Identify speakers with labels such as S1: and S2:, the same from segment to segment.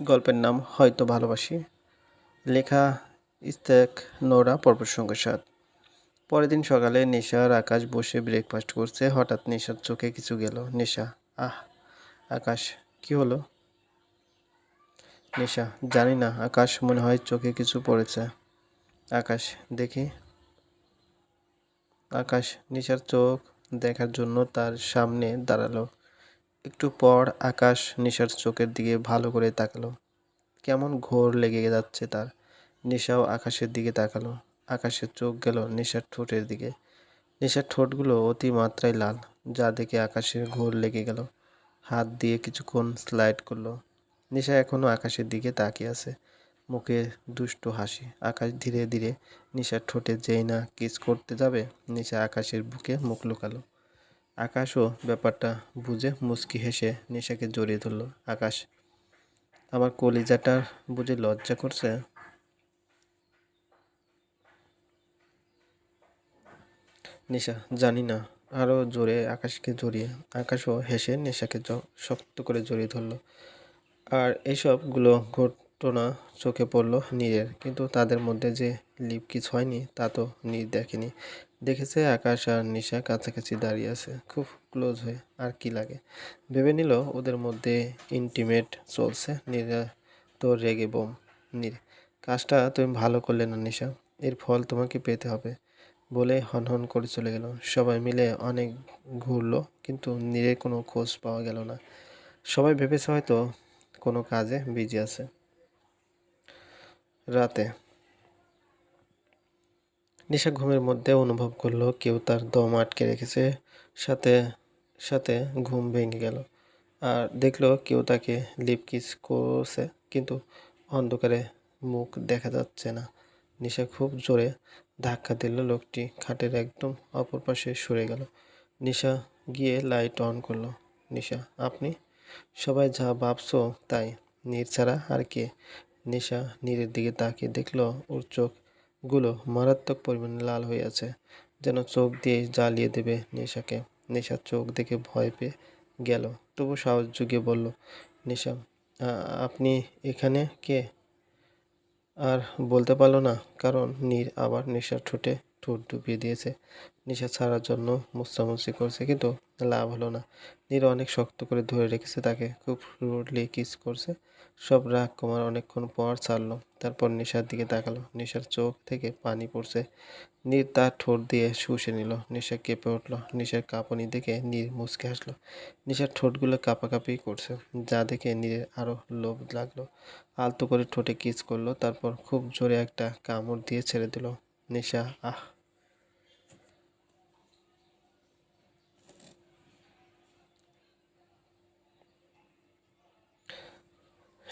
S1: গল্পের নাম হয়তো ভালোবাসি। লেখা ইস্তেক নোরা পর্বত সঙ্গে সাত পরের দিন সকালে নেশার আকাশ বসে ব্রেকফাস্ট করছে। হঠাৎ নেশার চোখে কিছু গেল। নেশা, আহ, আকাশ, কি হলো? নেশা, জানি না। আকাশ মনে হয় চোখে কিছু পড়েছে। আকাশ, দেখি। আকাশ, নিশার চোখ দেখার জন্য তার সামনে দাঁড়াল। একটু পর আকাশ নিশার চোখের দিকে ভালো করে তাকালো। কেমন ঘোর লেগে যাচ্ছে তার। নেশাও আকাশের দিকে তাকালো। আকাশের চোখ গেল নেশার ঠোঁটের দিকে। নেশার ঠোঁটগুলো অতি মাত্রায় লাল, যা দেখে আকাশের ঘোর লেগে গেল। হাত দিয়ে কিছুক্ষণ স্লাইড করল। নেশা এখনও আকাশের দিকে তাকিয়ে আছে। মুখে দুষ্ট হাসি। আকাশ ধীরে ধীরে নিশার ঠোঁটে যেই না কিস করতে যাবে, নিশা আকাশের বুকে মুখ লুকালো। আকাশও ব্যাপারটা বুঝে মুচকি হেসে নিশাকে জড়িয়ে ধরলো, আকাশ, আমার কলিজাটার বুঝে লজ্জা করছে? নিশা, জানি না। আরও জোরে আকাশকে জড়িয়ে, আকাশও হেসে নেশাকে শক্ত করে জড়িয়ে ধরলো। আর এইসবগুলো ঘটনা চোখে পড়ল নীরের, কিন্তু তাদের মধ্যে যে লিপ কিস হয়নি তা তো নীর দেখেনি। দেখেছে আকাশ আর নিশা কাছাকাছি দাঁড়িয়ে আছে। খুব ক্লোজ হয়ে। আর কি লাগে? ভেবে নিল ওদের মধ্যে ইন্টিমেট চলছে। নীরা তো রেগে বোম। নীর, কাজটা তুমি ভালো করলে না নিশা? এর ফল তোমাকে পেতে হবে বলে হনহন করে চলে গেল। সবাই মিলে অনেক ঘুরলো, কিন্তু নীরের কোনো খোঁজ পাওয়া গেল না। সবাই ভেবেছে হয়তো কোনো কাজে বিজি আছে। রাতে নিশা ঘুমের মধ্যে অনুভব করল কেউ তার দম আটকে রেখেছে, সাথে সাথে ঘুম ভেঙে গেল। আর দেখল কেউ তাকে লিপ কিস করছে, কিন্তু অন্ধকারে মুখ দেখা যাচ্ছে না। নিশা খুব জোরে ধাক্কা দিল, লোকটি খাটের একদম অপর পাশে সরে গেল। নিশা গিয়ে লাইট অন করল। নিশা, আপনি সবাই যা ভাবছ তাই, নীর ছাড়া আর কে? নিশা নীরের দিকে তাকিয়ে দেখল ওর চোখগুলো মারাত্মক পরিমাণে লাল হয়ে আছে, যেন চোখ দিয়ে জ্বালিয়ে দেবে নেশাকে। নেশার চোখ দেখে ভয় পেয়ে গেল। তবু সাহস যুগে বলল, নেশা আপনি এখানে কে? আর বলতে পারল না, কারণ নীর আবার নেশার ঠোঁটে ঠোঁট ডুবিয়ে দিয়েছে। নেশা ছাড়ার জন্য মুস্তামুসি করছে, কিন্তু লাভ হলো না। নীর অনেক শক্ত করে ধরে রেখেছে তাকে, খুব রুডলি কিস করছে। সব রাগ কমার অনেকক্ষণ পর ছাড়লো। তারপর নেশার দিকে তাকালো। নেশার চোখ থেকে পানি পড়ছে। নীর তার ঠোঁট দিয়ে শুষে নিল। নেশা কেঁপে উঠল। নেশার কাঁপুনি দেখে নীর মুচকে হাসলো। নেশার ঠোঁটগুলো কাঁপাকাঁপি করছে। যা দেখে নীরের আরও লোভ লাগল। আলতো করে ঠোঁটে কিস করল। তারপর খুব জোরে একটা কামড় দিয়ে ছেড়ে দিল। নেশা, আহ!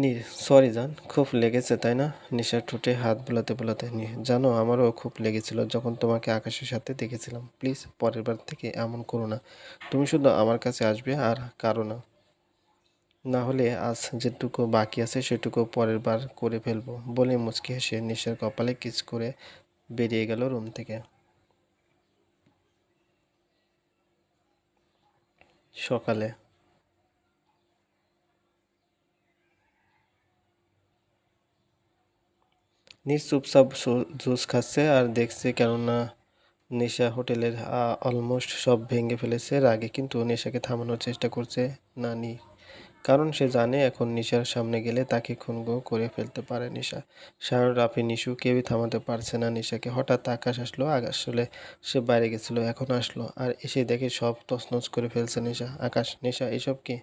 S1: নীর সরি জান, খুব লেগেছে, তাই না? নিশার ঠোঁটে হাত বোলাতে বোলাতে জানো আমারও খুব লেগেছিল, যখন তোমাকে আকাশের সাথে দেখেছিলাম। প্লিজ পরের বার থেকে এমন করো না। তুমি শুধু আমার কাছে আসবে আর কারও না। না হলে আজ যেটুকু বাকি আছে, সেটুকু পরের বার করে ফেলব, বলে মুচকি হেসে নিশার কপালে কিস করে বেরিয়ে গেল রুম থেকে। সকালে নিজ চুপচাপ জুস খাচ্ছে আর দেখছে কেননা নেশা হোটেলের অলমোস্ট সব ভেঙে ফেলেছে। রাগে কিন্তু নেশাকে থামানোর চেষ্টা করছে নানি। কারণ সে জানে এখন নিশার সামনে গেলে তাকে খুনগো করে ফেলতে পারে নিশা। সায়ন রাফি নিশু কেউই থামাতে পারছে না নিশাকে। হঠাৎ আকাশ আসলো, আকাশ আসলে সে বাইরে গেছিল, এখন আসলো। আর এসে দেখে সব তছনছ করে ফেলছে নিশা। আকাশ, নিশা, এসব কি?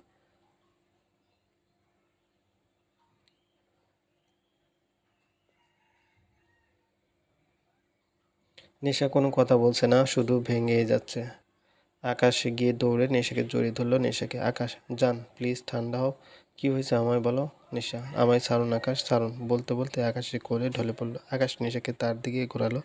S1: নেশা কোনো কথা বলছে না, শুধু ভেঙে যাচ্ছে। আকাশে গিয়ে দৌড়ে নেশাকে জড়িয়ে ধরলো, নেশাকে আকাশ যান প্লিজ ঠান্ডা হোক কী হয়েছে আমায় বলো? নেশা, আমায় ছাড়ুন আকাশ, ছাড়ুন। বলতে বলতে আকাশে কোলে ঢলে পড়ল। আকাশ নেশাকে তার দিকে ঘোরালো।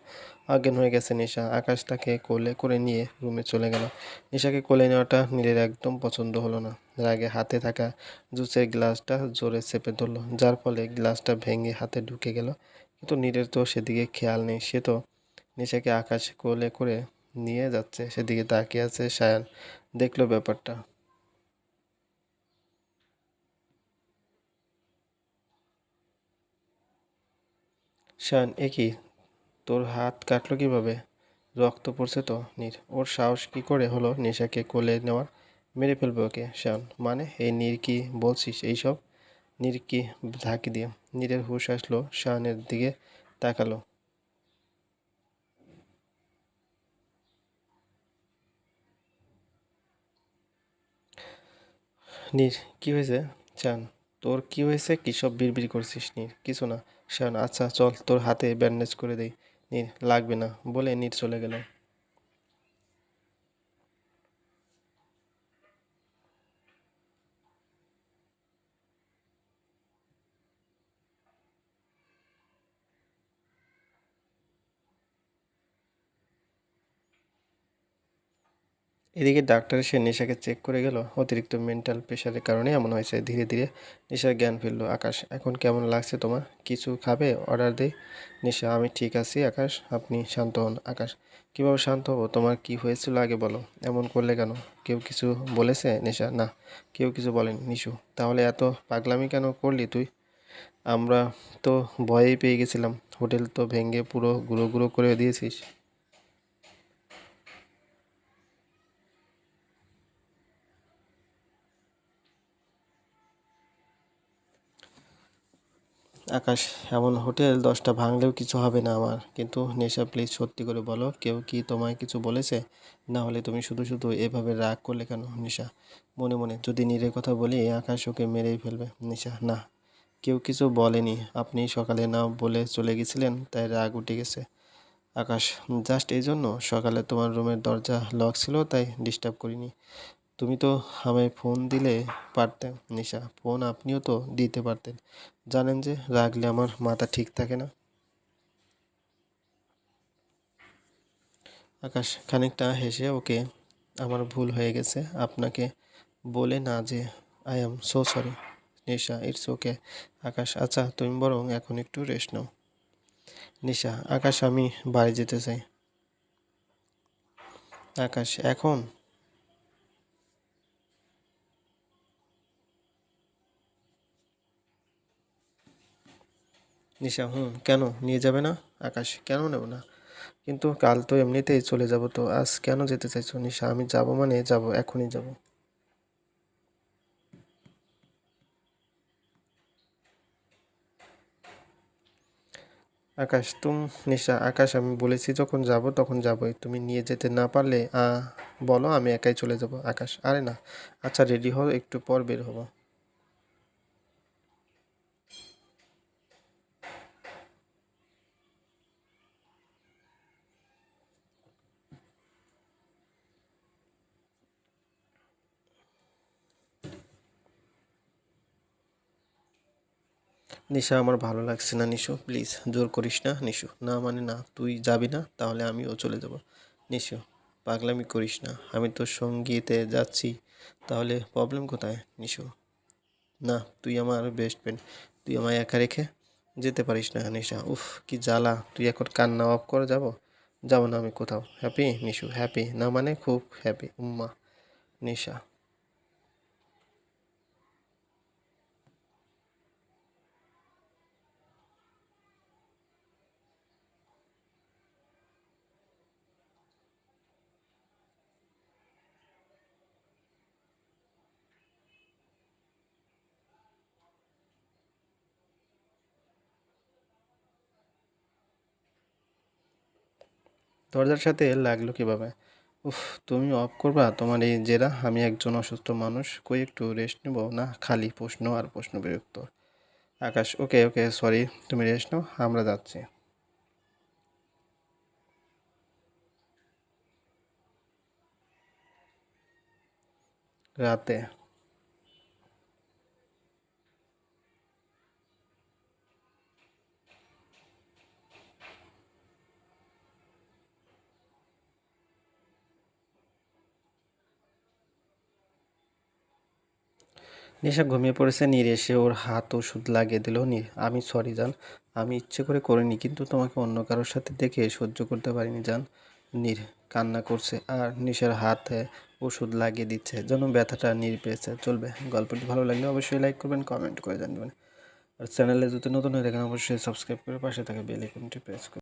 S1: অজ্ঞান হয়ে গেছে নেশা। আকাশ তাকে কোলে করে নিয়ে রুমে চলে গেল। নেশাকে কোলে নেওয়াটা নীলের একদম পছন্দ হলো না। রাগে হাতে থাকা জুসের গ্লাসটা জোরে চেপে ধরলো, যার ফলে গ্লাসটা ভেঙে হাতে ঢুকে গেল। কিন্তু নীলের তো সেদিকে খেয়াল নেই, সে তো নিশাকে আকাশ কোলে করে নিয়ে যাচ্ছে। সেদিকে তাকিয়ে আছে সায়ান। দেখল ব্যাপারটা। শান কি? তোর হাত কাটলো কীভাবে? রক্ত পড়ছে তো, নীর। ওর সাহস কি করে হলো নেশাকে কোলে নেওয়ার? মেরে ফেলবে ওকে শান মানে এই নীর কি বলছিস এইসব? নীর কি ঝাঁকি দিয়ে? নীরের হুশ আসলো শাহানের দিকে তাকালো। নীর, কি হয়েছে? চান তোর কি হয়েছে? কি সব বিড়বিড় করছিস নির? কিছু না। শান আচ্ছা চল তোর হাতে ব্যান্ডেজ করে দেই। নীর, লাগবে না। বলে নির চলে গেল। এদিকে ডাক্তার এসে নেশাকে চেক করে গেল। অতিরিক্ত মেন্টাল প্রেশারের কারণে এমন হয়েছে। ধীরে ধীরে নেশার জ্ঞান ফিরল আকাশ। এখন কেমন লাগছে তোমার? কিছু খাবে? অর্ডার দেই নেশা, আমি ঠিক আছি আকাশ। আপনি শান্ত হন আকাশ। কীভাবে শান্ত হব? তোমার কি হয়েছিল আগে বলো। এমন করলে কেন? কেউ কিছু বলেছে নেশা? না, কেউ কিছু বলেনি। নিশু, তাহলে এত পাগলামি কেন করলি তুই? আমরা তো ভয়েই পেয়ে গেছিলাম। হোটেল তো ভেঙে পুরো গুঁড়ো গুঁড়ো করে দিয়েছিস। আকাশ এমন হোটেল, দশটা ভাঙলেও কিছু হবে না আমার। কিন্তু নেশা প্লিজ সত্যি করে বলো, কেউ কি তোমায় কিছু বলেছে? না হলে তুমি শুধু শুধু এভাবে রাগ করলে কেন নিশা? মনে মনে, যদি নীরের কথা বলি, আকাশ ওকে মেরেই ফেলবে। নিশা, না। কেউ কিছু বলেনি। আপনি সকালে না বলে চলে গেছিলেন, তাই রাগ উঠে গেছে। আকাশ জাস্ট এই জন্য? সকালে তোমার রুমের দরজা লক ছিল, তাই ডিস্টার্ব করিনি। তুমি তো আমায় ফোন দিলে পারতেন, নিশা। ফোন আপনিও তো দিতে পারতেন। জানেন যে রাগলে আমার মাথা ঠিক থাকে না। আকাশ খানিকটা হেসে, ওকে, আমার ভুল হয়ে গেছে। আপনাকে বলে না যে I am so sorry Nisha. It's okay Akash আচ্ছা তুমি বরং এখন একটু রেস্ট নাও। নিশা, আকাশ, আমি বাড়ি যেতে চাই। আকাশ, এখন? নিশা, হুম, কেন? নিয়ে যাবে না? আকাশ, কেন নেব না? কিন্তু কাল তো এমনিতেই চলে যাব তো, আজ কেন যেতে চাইছো নিশা? আমি যাব মানে যাব, এখনই যাব। আকাশ, তুম, নিশা, আকাশ, আমি বলেছি যখন যাব তখন যাবই। তুমি নিয়ে যেতে না পারলে বলো, আমি একাই চলে যাব। আকাশ, আরে না। আচ্ছা রেডি হও, একটু পর বের হব। নিশা, আমার ভালো লাগছে না নিশু। প্লিজ, জোর করিস না নিশু। না মানে না, তুই যাবি না, তাহলে আমিও চলে যাব। নিশু, পাগলামি করিস না। আমি তো সঙ্গীতে যাচ্ছি, তাহলে প্রবলেম কোথায় নিশু? না, তুই আমার বেস্ট ফ্রেন্ড তুই আমায় একা রেখে যেতে পারিস না নিশা। উফ, কি জ্বালা। তুই এখন কান্না অফ করে যাব? যাব না আমি কোথাও। হ্যাপি নিশু হ্যাপি না মানে খুব হ্যাপি উম্মা, নিশা। দরজার সাথে লাগল কীভাবে? উফ, তুমি অফ করবা? তোমার এই জেরা, আমি একজন অসুস্থ মানুষ, কই একটু রেস্ট নেব? না, খালি প্রশ্ন আর প্রশ্ন বিরক্ত। আকাশ, ওকে ওকে সরি তুমি রেস্ট নাও, আমরা যাচ্ছি। রাতে নিশা ঘুমিয়ে পড়েছে, নীর এসে ওর হাত ওষুধ লাগিয়ে দিল। নীর, আমি সরি জান। আমি ইচ্ছে করে করিনি, কিন্তু তোমাকে অন্য কারোর সাথে দেখে সহ্য করতে পারিনি, জান। নীর কান্না করছে আর নিশার হাতে ওষুধ লাগিয়ে দিচ্ছে যেন ব্যথাটা নীর পেয়েছে। চলবে, গল্পটি ভালো লাগলে অবশ্যই লাইক করবেন কমেন্ট করে জানবেন। আর চ্যানেলে যদি নতুন হয়ে থাকেন, অবশ্যই সাবস্ক্রাইব করে পাশে থাকা বেল আইকনটি প্রেস করুন